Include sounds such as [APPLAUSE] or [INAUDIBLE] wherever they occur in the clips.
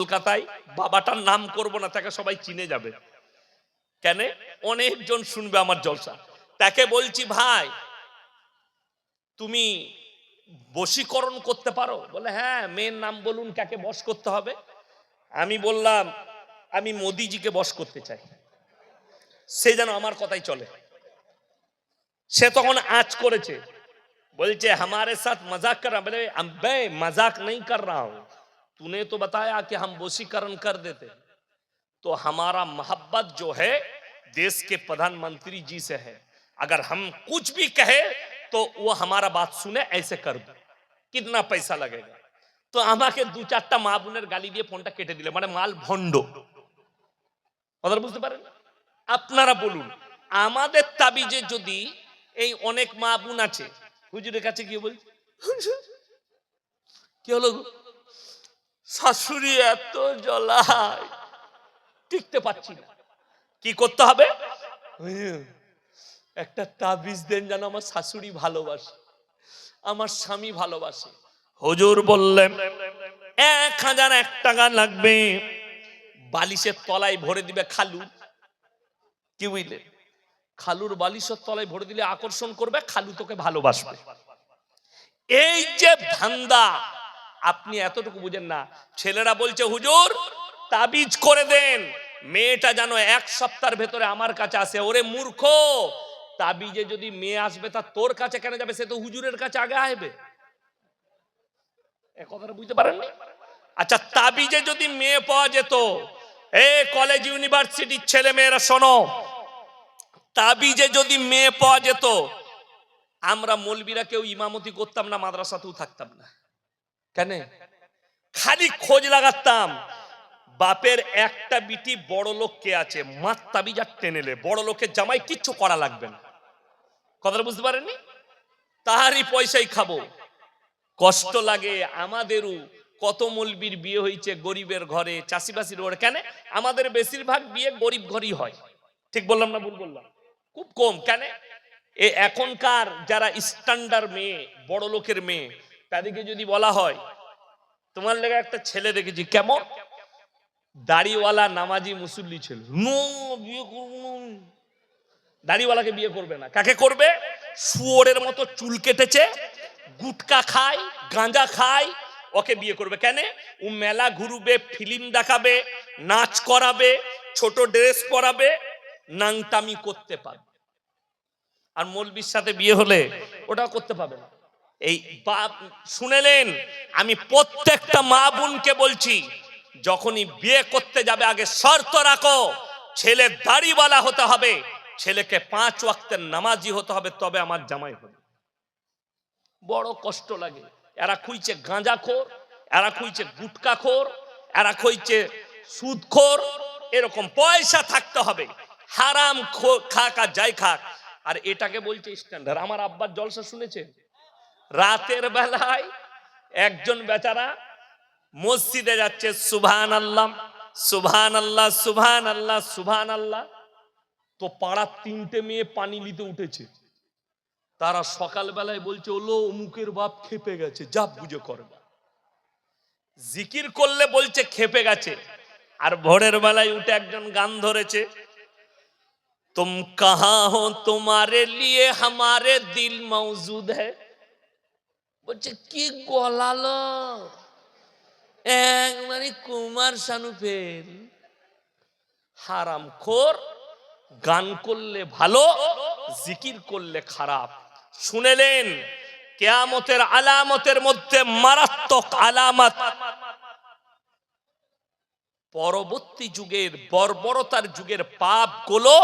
কলকাতায় বাবাটার নাম করব না, তাকে সবাই চিনে যাবে। কেন? অনেকজন শুনবে আমার জলসা। তাকে বলছি, ভাই, তুমি বশীকরণ করতে পারো? বলে হ্যাঁ মেয়ের নাম বলুন, কাকে বস করতে হবে? আমি বললাম, আমি মোদিজিকে বস করতে চাই। সে যেন আমার কথাই চলে। সে তখন আজ করেছে। বলছে, হামারে সাথ মজাক করা বলে মজাক নেই কর রা হ্যাঁ तूने तो बताया कि हम वशीकरण कर देते तो हमारा मोहब्बत जो है देश के प्रधानमंत्री जी से है अगर हम कुछ भी कहे तो वो हमारा बात सुने ऐसे कर दो कितना पैसा लगेगा তো আমাকে দু চারটা মা বোনের গালি দিয়ে ফোনটা কেটে দিলে মানে মাল ভণ্ড কথাটা বুঝতে পারেন আপনারা বলুন আমাদের তাবিজে যদি এই অনেক মা বোন আছে হুজুরের কাছে গিয়ে বলছি "হুজুর, কি [LAUGHS] হলো গো? শাশুড়ি এত জ্বলায়। টিকতে পারছি না। কি করতে হবে? একটা তাবিজ দেন যেন আমার শাশুড়ি ভালোবাসে, আমার স্বামী ভালোবাসে। হুজুর বললেন, এক হাজার এক টাকা লাগবে। বালিশের তলায় ভরে দিবে খালু। কি বুঝলে খালুর বালিশের তলায় ভরে দিলে আকর্ষণ করবে, খালু তোকে ভালোবাসবে। এই যে ধান্দা আপনি এতটুকু বুঝেন না। ছেলেরা বলছে, হুজুর, তাবিজ করে দেন। মেয়েটা যেন এক সপ্তাহের ভেতরে আমার কাছে আসে। ওরে মূর্খ, তাবিজে যদি মেয়ে আসবে, তা তোর কাছে কেন যাবে? সে তো হুজুরের কাছে আগে আসবে। বুঝতে পারেননি? আচ্ছা তাবিজে যদি মেয়ে পাওয়া যেত, এ কলেজ ইউনিভার্সিটির ছেলে মেয়েরা, শোনো। তাবিজে যদি মেয়ে পাওয়া যেত, আমরা মলবিরা কেউ ইমামতি করতাম না, মাদ্রাসাতেও থাকতাম না। কেন? খালি খোঁজ লাগাতাম। বাপের একটা বিটি বড় লোক কে আছে? মাত তাবিজ বড় লোকের জামাই কিচ্ছু করা লাগবে না। কথাটা বুঝতে পারেননি? তাহারই পয়সাই খাব। কষ্ট লাগে আমাদেরও। কত মলবির বিয়ে হয়েছে গরিবের ঘরে, চাষিবাসির ঘরে। কেন? আমাদের বেশিরভাগ বিয়ে গরিব ঘরই হয়। ঠিক বললাম না ভুল বললাম? খুব কম। কেন? এ এখনকার যারা স্ট্যান্ডার্ড মেয়ে, বড় লোকের মেয়ে তাদেরকে যদি বলা হয়, তোমার লেগে একটা ছেলে দেখেছি, কেমন? দাড়িওয়ালা নামাজি মুসল্লি ছেলে। নো, বিয়ে করব। দাড়িওয়ালাকে বিয়ে করবে না। কাকে করবে? শুয়োরের মতো চুল কেটেছে, গুটকা খায়, গাঁজা খায়, ওকে বিয়ে করবে। কেন? ও মেলা ঘুরবে, ফিল্ম দেখাবে, নাচ করাবে, ছোট ড্রেস পরাবে নাংটামি করতে পারবে। আর মৌলবির সাথে বিয়ে হলে ওটা করতে পাবে না। এই বাপ শুনেলেন আমি প্রত্যেকটা মা বোনকে বলছি, যখনই বিয়ে করতে যাবে, আগে শর্ত রাখো, ছেলে দাড়িওয়ালা হতে হবে, ছেলেকে পাঁচ ওয়াক্তের নামাজি হতে হবে, তবে আমার জামাই হবে। বড় কষ্ট লাগে। এরা খুঁজছে গাঁজা খোর, এরা খুঁজছে গুটকা খোর, এরা খুঁজছে সুদ খোর, এরকম পয়সা থাকতে হবে। হারাম খাক আর যাই খাক। আর এটাকে বলছে স্ট্যান্ডার্ড আমার আব্বার জলসা শুনেছে? রাতের বেলায় একজন বেচারা মসজিদে যাচ্ছে সুভান আল্লাহ সুভান আল্লাহ সুভান আল্লাহ সুভান আল্লাহ তো পাড়ার তিনটে মেয়ে পানি নিতে উঠেছে। তারা সকালবেলায় বলছে, ওলো, অমুকের বাপ খেপে গেছে, যা বুঝে করবা জিকির করলে বলছে, খেপে গেছে। আর ভোরের বেলায় উঠে একজন গান ধরেছে, তুম কাহা হো, তোমারে লিয়ে হামারে দিল মৌজুদ হ্যাঁ বলছে, কি গলালো একবারে কুমার শানু ফের হারাম খোর গান করলে ভালো, জিকির করলে খারাপ। শুনেলেন, কেয়ামতের আলামতের মধ্যে মারাত্মক আলামত। পরবর্তী যুগের বর্বরতার যুগের পাপগুলো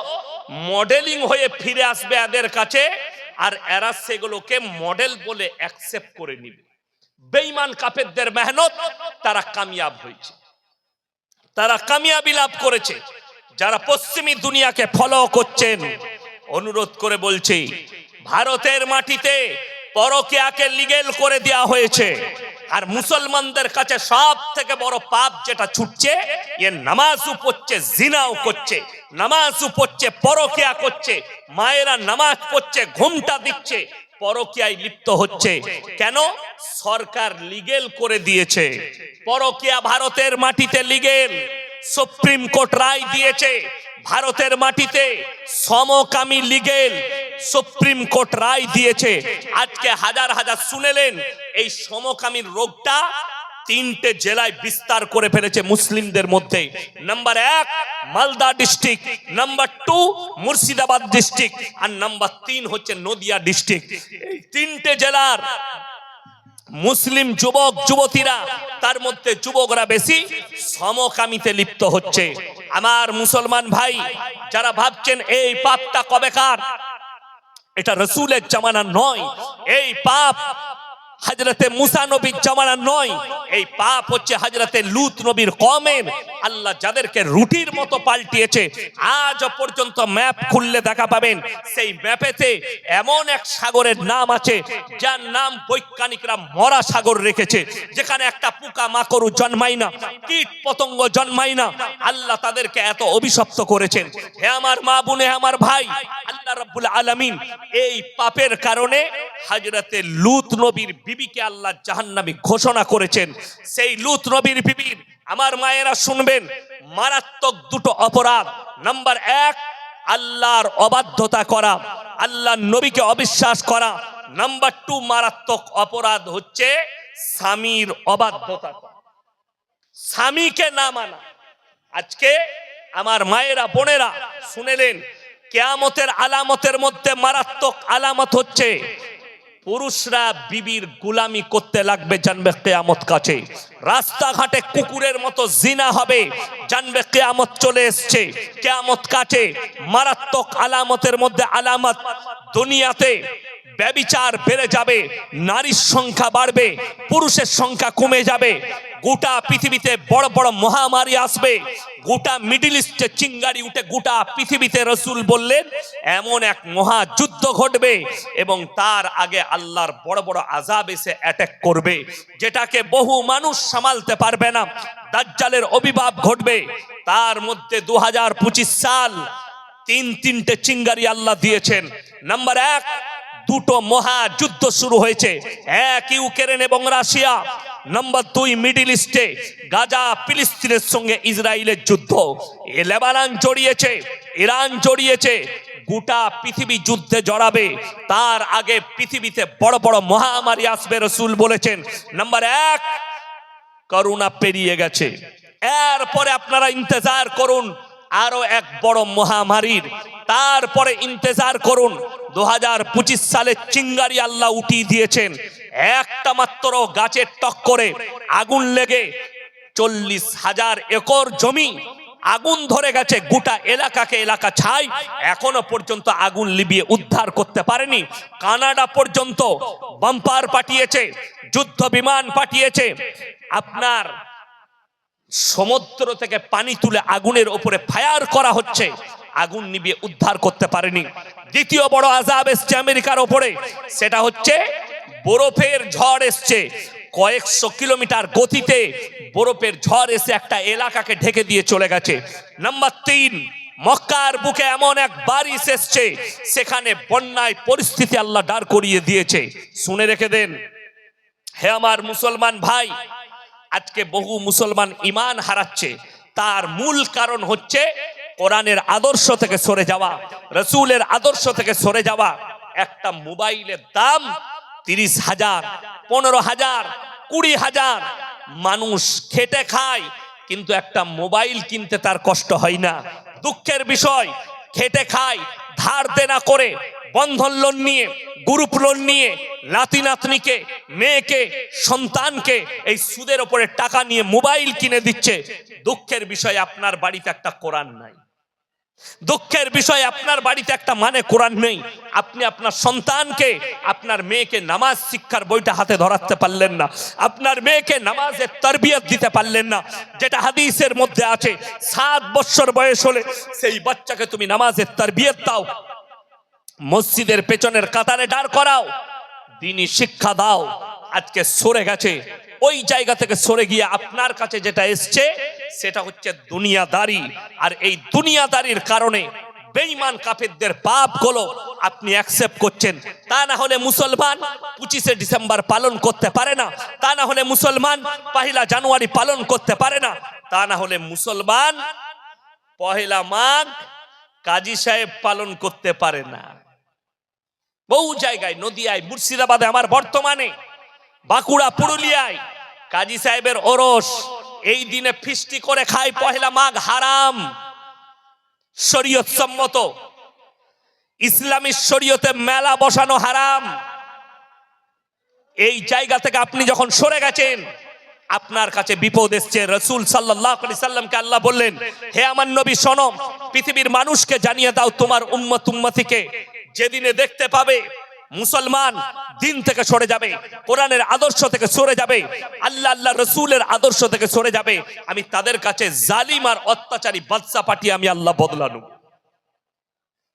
মডেলিং হয়ে ফিরে আসবে এদের কাছে। আর এরা সেগুলোকে মডেল বলে অ্যাকসেপ্ট করে নিবে। বেঈমান কাফেরদের মেহনত, তারা কামিয়াব হয়েছে। তারা কামিয়াবি লাভ করেছে। যারা পশ্চিমী দুনিয়াকে ফলো করছেন, অনুরোধ করে বলছি, ভারতের মাটিতে পরকিয়াকে লিগেল করে দেয়া হয়েছে। আর মুসলমানদের কাছে সব থেকে বড় পাপ যেটা ছুটছে, এ নামাজও পড়ছে, জিনাও করছে, নামাজও পড়ছে, পরকিয়া করছে, মায়েরা নামাজ পড়ছে, ঘুমটা দিচ্ছে, পরকিয়ায় লিপ্ত হচ্ছে। কেন? সরকার লিগেল করে দিয়েছে। পরকিয়া ভারতের মাটিতে লিগেল, সুপ্রিম কোর্ট রায় দিয়েছে। ভারতের মাটিতে সমকামী লিগেল সুপ্রিম কোর্ট রায় দিয়েছে। আজকে হাজার হাজার শুনেলেন এই সমকামীর রোগটা তিনটে জেলায় বিস্তার করে ফেলেছে মুসলিমদের মধ্যে। নাম্বার এক, Malda district. Number two, Murshidabad district. আর নাম্বার তিন হচ্ছে নদিয়া ডিস্ট্রিক্ট। এই তিনটে জেলার মুসলিম যুবক, যুবতীরা, তার মধ্যে যুবকরা বেশি সমকামিতে লিপ্ত হচ্ছে। আমার মুসলমান ভাই, যারা ভাবছেন, এই পাপটা কবেকার? এটা রসুলের জামানা নয়। এই পাপ হাজরতে মুসা নবীর জামানা নয়। এই পাপ হচ্ছে হাজরতে লুত নবীর কমের। আল্লাহ যাদেরকে রুটির মতো পাল্টিয়েছে, আজ পর্যন্ত ম্যাপ খুললে দেখা পাবেন, সেই ম্যাপেতে এমন এক সাগরের নাম আছে, যার নাম বৈজ্ঞানিকরা মরা সাগর রেখেছে, যেখানে একটা পোকা মাকড়ু জন্মায় না, কীট পতঙ্গ জন্মায় না। আল্লাহ তাদেরকে এত অভিশপ্ত করেছেন। হে আমার মা বোনে আমার ভাই আল্লাহ রাব্বুল আলামিন এই পাপের কারণে হাজরতে লুত নবীর বিবিকে আল্লাহ জাহান্নামী ঘোষণা করেছেন। সেই লুত নবীর বিবির আমার মায়েরা শুনবেন, মারাত্মক দুটো অপরাধ। নাম্বার এক, আল্লাহর অবাধ্যতা করা আল্লাহ নবীকে অবিশ্বাস করা। নাম্বার টু, মারাত্মক অপরাধ হচ্ছে স্বামীর অবাধ্যতা স্বামীকে না মানা। আজকে আমার মায়েরা, বোনেরা শুনেলেন কেয়ামতের আলামতের মধ্যে মারাত্মক আলামত হচ্ছে। পুরুষরা বিবির গুলামি করতে লাগবে জানবে কেয়ামত কাছে। রাস্তাঘাটে কুকুরের মতো জিনা হবে। জানবে কেয়ামত চলে এসছে। কেয়ামত কাছে মারাত্মক আলামতের মধ্যে আলামত দুনিয়াতে ব্যবিচার বেড়ে যাবে। নারীর সংখ্যা বাড়বে। পুরুষের সংখ্যা কমে যাবে। গোটা পৃথিবীতে বড় বড় মহামারী আসবে। গোটা মিডিল ইস্টে চিঙ্গারি উঠে গোটা পৃথিবীতে রসুল বললেন, এমন এক মহাযুদ্ধ ঘটবে এবং তার আগে আল্লাহর বড় বড় আজাব এসে অ্যাটাক করবে, যেটাকে বহু মানুষ সামালতে পারবে না। দাজ্জালের অভিভাব ঘটবে। তার মধ্যে দু হাজার পঁচিশ সাল তিন তিনটে চিঙ্গারি আল্লাহ দিয়েছেন। নাম্বার এক, দুটো মহাযুদ্ধ শুরু হয়েছে। এক ইউক্রেন এবং রাশিয়া। নম্বর দুই, মিডিল ইস্টে। গাজা, ফিলিস্তিনের সঙ্গে ইসরায়েলের যুদ্ধ। লেবানন জড়িয়েছে, ইরান জড়িয়েছে। গোটা পৃথিবী যুদ্ধে জড়াবে। তার আগে পৃথিবীতে বড় বড় মহামারী আসবে রসুল বলেছেন। নাম্বার এক করোনা পেরিয়ে গেছে। এরপরে আপনারা ইন্তজার করুন আরও এক বড় মহামারীর। তারপরে ইন্তজার করুন। দু হাজার পঁচিশ সালে চিঙ্গারি আল্লাহ উঠিয়ে দিয়েছেন। একটা মাত্র গাছের টক করে আগুন লেগে চল্লিশ হাজার একর জমি আগুন ধরে গেছে, গোটা এলাকাকে এলাকা ছাই। এখনও পর্যন্ত আগুন লিবিয়ে উদ্ধার করতে পারেনি। কানাডা পর্যন্ত বাম্পার পাঠিয়েছে, যুদ্ধ বিমান পাঠিয়েছে। আপনার সমুদ্র থেকে পানি তুলে আগুনের ওপরে ফায়ার করা হচ্ছে। আগুন নিবিয়ে উদ্ধার করতে পারেনি। দ্বিতীয় বড় আজাব এসছে আমেরিকার ওপরে। সেটা হচ্ছে বরফের ঝড় এসছে। কয়েকশো কিলোমিটার গতিতে বরফের ঝড় এসে একটা এলাকাকে ঢেকে দিয়ে চলে গেছে। নাম্বার তিন, মক্কার বুকে এমন এক বারিশ এসছে, সেখানে বন্যায় পরিস্থিতি আল্লাহ দাঁড় করিয়ে দিয়েছে। শুনে রেখে দেন, হে আমার মুসলমান ভাই, আজকে বহু মুসলমান ইমান হারাচ্ছে। তার মূল কারণ হচ্ছে কোরআনের আদর্শ থেকে সরে যাওয়া, রসুলের আদর্শ থেকে সরে যাওয়া। একটা মোবাইলের দাম তিরিশ হাজার, পনেরো হাজার, কুড়ি হাজার। মানুষ খেটে খায়, কিন্তু একটা মোবাইল কিনতে তার কষ্ট হয় না। দুঃখের বিষয়, খেটে খায়, ধার দেনা করে, বন্ধন লোন নিয়ে গ্রুপ লোন নিয়ে, নাতি নাতনিকে, মেয়েকে, সন্তানকে এই সুদের ওপরে টাকা নিয়ে মোবাইল কিনে দিচ্ছে। দুঃখের বিষয়, আপনার বাড়িতে একটা কোরআন নাই। দুঃখের বিষয়, আপনার বাড়িতে একটা মানে কোরআন নেই। আপনি আপনার সন্তানকে, আপনার মেয়েকে নামাজ শিক্ষার বইটা হাতে ধরাতে পারলেন না। আপনার মেয়েকে নামাজের তরবিয়ত দিতে পারলেন না। যেটা হাদিসের মধ্যে আছে, সাত বছর বয়স হলে সেই বাচ্চাকে তুমি নামাজের তরবিয়ত দাও। মসজিদের পেছনের কাতারে দাঁড় করাও। দিনই শিক্ষা দাও। আজকে সরে গেছে। ওই জায়গা থেকে সরে গিয়ে আপনার কাছে যেটা এসছে, সেটা হচ্ছে দুনিয়াদারি। আর এই দুনিয়াদারির কারণে বেঈমান কাফেরদের পাপগুলো আপনি অ্যাকসেপ্ট করছেন। তা না হলে মুসলমান পঁচিশে ডিসেম্বর পালন করতে পারে না। তা না হলে মুসলমান পহিলা জানুয়ারি পালন করতে পারে না। তা না হলে মুসলমান পহেলা মাঘ কাজী সাহেব পালন করতে পারে না। বহু জায়গায়, নদিয়ায়, মুর্শিদাবাদে, আমার বর্তমানে বাঁকুড়া, পুরুলিয়ায়। কাজী সাহেবের ওরস, এই দিনে ফিস্টি করে খায় পহেলা মাঘ, হারাম। শরীয়ত সম্মত। ইসলামী শরীয়তে মেলা বসানো হারাম। এই জায়গা থেকে আপনি যখন সরে গেছেন, আপনার কাছে বিপদ এসছে। রসুল সাল্লাহ আল্লাহ বললেন, হে আমার নবী সনম পৃথিবীর মানুষকে জানিয়ে দাও তোমার উম্মত উম্মতিকে যেদিনে দেখতে পাবে মুসলমান দিন থেকে সরে যাবে, কোরআনের আদর্শ থেকে সরে যাবে, আল্লাহ আল্লাহ রসুলের আদর্শ থেকে সরে যাবে। আমি তাদের কাছে জালিম আর অত্যাচারী বাদশা পাঠিয়ে আমি আল্লাহ বদলানো।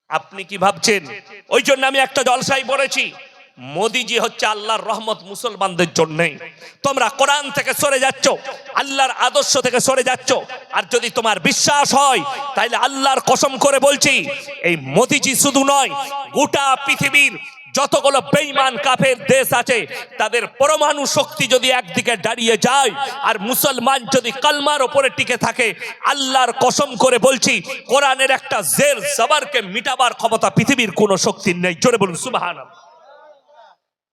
আপনি কি ভাবছেন? ওই জন্য আমি একটা জলসাই বলেছি মোদিজি হচ্ছে আল্লাহর রহমত মুসলমানদের জন্য। তোমরা কোরআন থেকে সরে যাচ্ছ, আল্লাহর আদর্শ থেকে সরে যাচ্ছ। আর যদি তোমার বিশ্বাস হয় তাহলে আল্লাহর কসম করে বলছি, এই মোদিজি শুধু নয়, গোটা পৃথিবীর যতগুলো বেইমান কাফের দেশ আছে, তাদের পরমাণু শক্তি যদি একদিকে দাঁড়িয়ে যায় আর মুসলমান যদি কালমার ওপরে টিকে থাকে, আল্লাহর কসম করে বলছি, কোরআনের একটা জের সবারকে মিটাবার ক্ষমতা পৃথিবীর কোনো শক্তির নেই। জোরে বলুন সুবাহান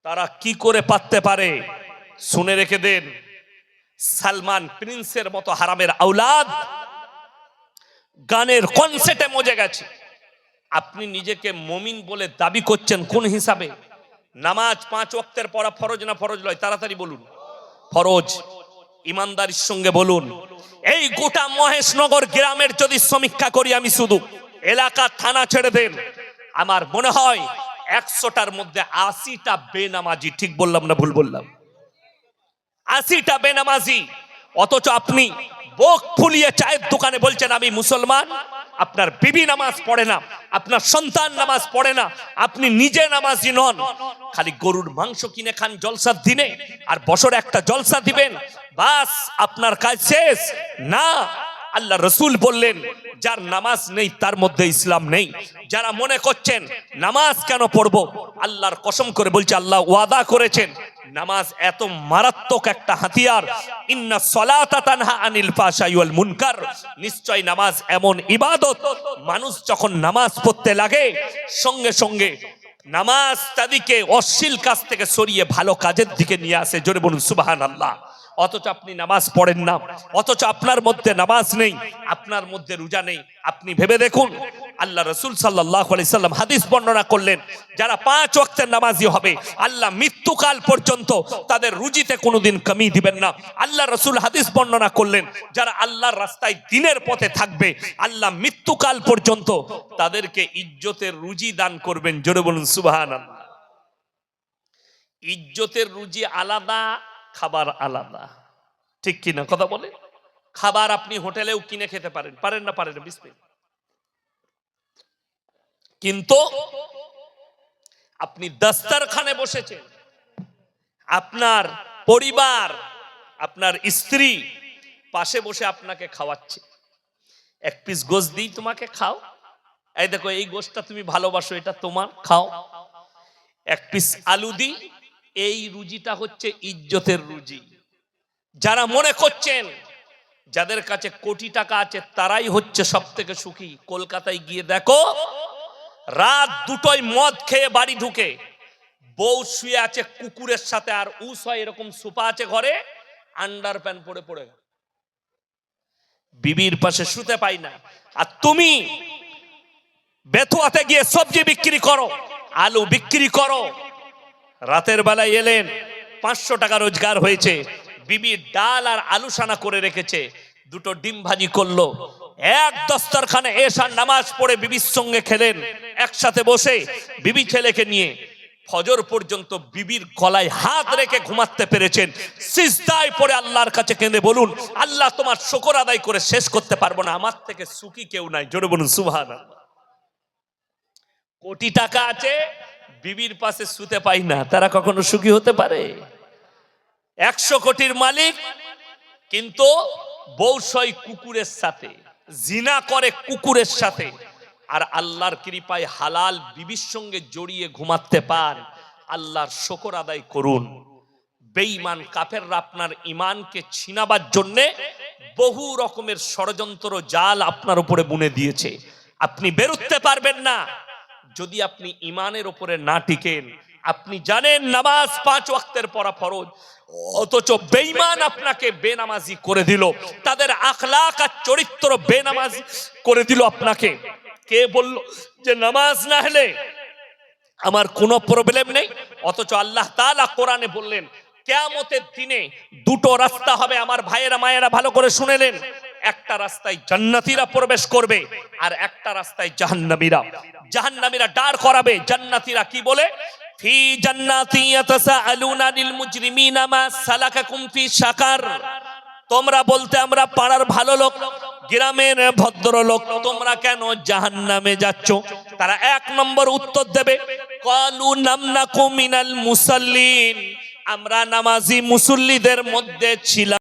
তারা কি করে পারতে পারে? শুনে রেখে দেন। সালমান প্রিন্সের মতো হারামের আউলাদ গানের কনসেটে মজে গেছে। আপনি নিজেকে মমিন বলে দাবি করছেন কোন হিসাবে? নামাজ পাঁচ ওয়াক্তের পড়া ফরজ না ফরজ লয়? তাড়াতাড়ি বলুন। ফরজ। ইমানদারির সঙ্গে বলুন। এই গোটা মহেশনগর গ্রামের যদি সমীক্ষা করি আমি শুধু, এলাকা, থানা ছেড়ে দেন, আমার মনে হয় একশোটার মধ্যে আশিটা বেনামাজি, ঠিক বললাম না ভুল বললাম? আশিটা বেনামাজি। অথচ আপনি বোক ফুলিয়ে চায়ের দোকানে বলছেন, আমি মুসলমান আপনার বিবি নামাজ পড়ে না, আপনার সন্তান নামাজ পড়ে না, আপনি নিজে নামাজি নন। খালি গরুর মাংস কিনে খান জলসার দিনে, আর বছর একটা জলসা দিবেন, বাস আপনার কাজ শেষ। না, আল্লাহ রসুল বললেন, যার নামাজ নেই, তার মধ্যে ইসলাম নেই। যারা মনে করছেন, নামাজ কেন পড়ব? আল্লাহর কসম করে বলছে, আল্লাহ ওয়াদা করেছেন নামাজ এত মারাত্মক একটা হাতিয়ার। ইন্না সলাতা তানহা আনিল ফাশাই ওয়াল মুনকার। নিশ্চয় নামাজ এমন ইবাদত। মানুষ যখন নামাজ পড়তে লাগে, সঙ্গে সঙ্গে নামাজ তাদিকে অশ্লীল কাজ থেকে সরিয়ে ভালো কাজের দিকে নিয়ে আসে। জোরে বলুন সুবাহান আল্লাহ অথচ আপনি নামাজ পড়েন না। অথচ আপনার মধ্যে নামাজ নেই, আপনার মধ্যে রোজা নেই। আপনি ভেবে দেখুন, আল্লাহ রসুল সাল্লাহ সাল্লাম হাদিস বর্ণনা করলেন, যারা পাঁচ ওয়াক্তের নামাজি হবে, আল্লাহ মৃত্যুকাল পর্যন্ত তাদের রুজিতে কোনোদিন কমি দিবেন না। আল্লাহ রসুল হাদিস বর্ণনা করলেন, যারা আল্লাহর রাস্তায় দিনের পথে থাকবে, আল্লাহ মৃত্যুকাল পর্যন্ত তাদেরকে ইজ্জতের রুজি দান করবেন। জোরে বলুন সুবাহান ইজ্জতের রুজি আলাদা খাবার আলাদা। ঠিক কিনা কথা বলে? খাবার আপনি হোটেলেও কিনে খেতে পারেন। পারেন না পারেন বিসমিল কিন্তু আপনি দস্তারখানে বসেছেন। আপনার পরিবার, আপনার স্ত্রী পাশে বসে আপনাকে খাওয়াচ্ছে। এক পিস গোস দিই তোমাকে, খাও। এই দেখো, এই গোসটা তুমি ভালোবাসো, এটা তোমার, খাও। এক পিস আলু দিই এই রুজিটা হচ্ছে ইজ্জতের রুজি। যারা মনে করছেন যাদের কাছে কোটি টাকা আছে, তারাই হচ্ছে সব থেকে সুখী। কলকাতায় গিয়ে দেখো, রাত দুটোই মদ খেয়ে বাড়ি ঢুকে, বউ শুয়ে আছে কুকুরের সাথে আর উস হয় এরকম সুপা আছে ঘরে, আন্ডার প্যান্ট পরে পড়ে বিবির পাশে শুতে পাই না। আর তুমি বেথুয়াতে গিয়ে সবজি বিক্রি করো, আলু বিক্রি করো রাতের বেলায় এলেন, পাঁচশো টাকা রোজগার হয়েছে, বিবি ডাল আর আলু সানা করে রেখেছে, দুটো ডিম ভাজি করল। এক দস্তরখানে এসার নামাজ পড়ে বিবির সঙ্গে খেলেন, একসাথে বসে বিবি ছেলেকে নিয়ে। ফজর পর্যন্ত বিবির গলায় হাত রেখে ঘুমাতে পেরেছেন। সিজদায় পড়ে আল্লাহর কাছে কেঁদে বলুন, আল্লাহ তোমার শকর আদায় করে শেষ করতে পারব না, আমার থেকে সুখী কেউ নাই। জোরে বলুন সুবহান কোটি টাকা আছে বিবির পাশে শুতে পাই না, তারা কখনো সুখী হতে পারে? একশো কোটির মালিক, কিন্তু বৌসই কুকুরের সাথে, জিনা করে কুকুরের সাথে, আর আল্লাহর কৃপায় হালাল বিবির সঙ্গে জড়িয়ে ঘুমাতে পান আল্লাহর শকর আদায় করুন। বেঈমান কাফেররা আপনার ইমানকে ছিনাবার জন্যে বহু রকমের ষড়যন্ত্র জাল আপনার উপরে বুনে দিয়েছে। আপনি বেরোতে পারবেন না। যদি আপনি ইমানের উপরে না টিকেন, আপনি জানেন নামাজ পাঁচ ওয়াক্তের পড়া ফরজ, অথচ বেঈমান আপনাকে বেনামাজি করে দিল, তাদের আখলাক আর চরিত্র বেনামাজি করে দিল আপনাকে। কে বলল যে নামাজ না হলে আমার কোনো প্রবলেম নেই? অথচ আল্লাহ তাআলা কোরআনে বললেন, কেয়ামতের দিনে দুটো রাস্তা হবে, আমার ভাইয়েরা মায়েরা ভালো করে শুনেলেন একটা রাস্তায় জান্নাতীরা প্রবেশ করবে, আর একটা রাস্তায় জাহান্নামীরা। জাহান্নামীরা ডার করাবে। জান্নাতীরা কি বলে? ফি জান্নাতি ইয়াতাসাআলুনা লিল মুজরিমিনা মা সালাকাকুম ফি সাকার তোমরা বলতে আমরা পাড়ার ভালো লোক, গ্রামের ভদ্রলোক, তোমরা কেন জাহান্নামে যাচ্ছ? তারা এক নম্বর উত্তর দেবে, কলু নামনাকু মিনাল মুসাল্লিন। আমরা নামাজি মুসল্লিদের মধ্যে ছিলাম।